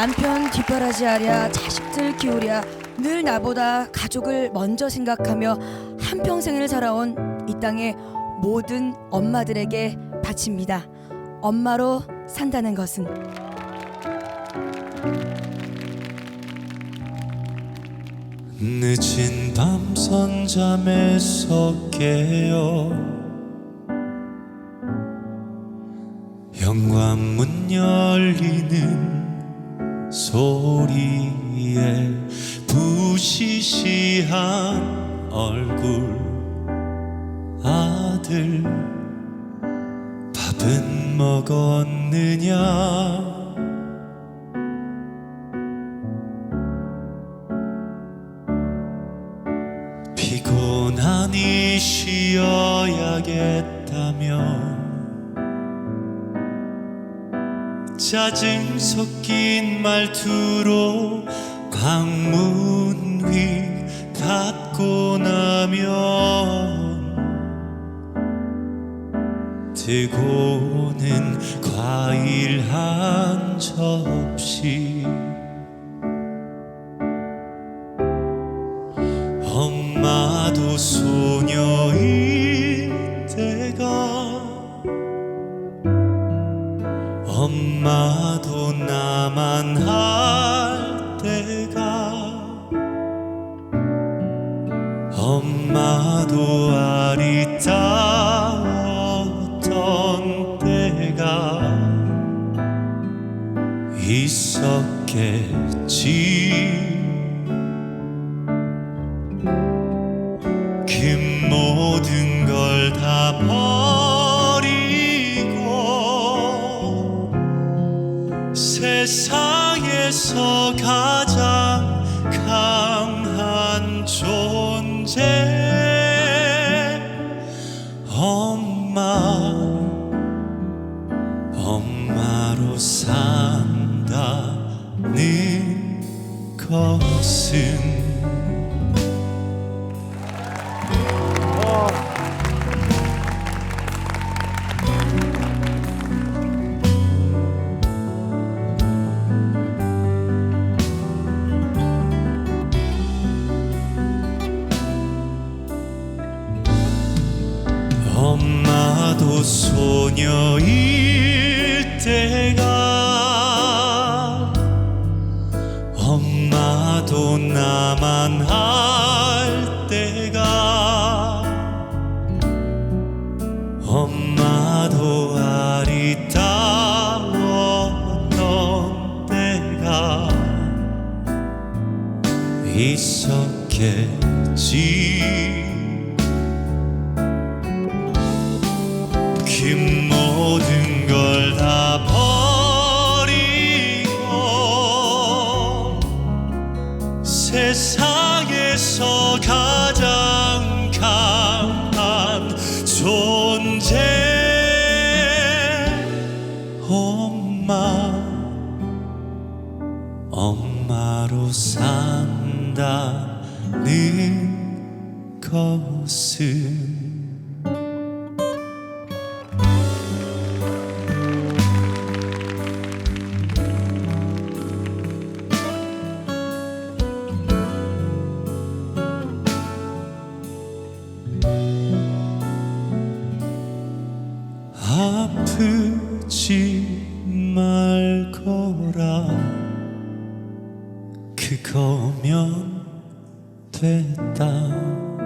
남편 뒷바라지하랴 자식들 키우랴 늘 나보다 가족을 먼저 생각하며 한평생을 살아온 이 땅의 모든 엄마들에게 바칩니다. 엄마로 산다는 것은 늦은 밤 선잠에서 깨어 현관문 열리는 소리에 부시시한 얼굴. 아들 밥은 먹었느냐? 피곤하니 쉬어야겠다 짜증 섞인 말투로 방문 위 닫고 나면 들고 오는 과일 한 접시 엄마도 소녀일 엄마도 나만 할 때가 엄마도 아리따웠던 때가 있었겠지. 그 모든 걸 다 버 세상에서 가장 강한 존재. 엄마 엄마로 산다는 것은 소녀일 때가 엄마도 나만 할 때가 엄마도 아리따웠던 때가 있었겠지. 그 가장 강한 존재. 엄마 엄마로 산다는 것은 거라. 그거면 됐다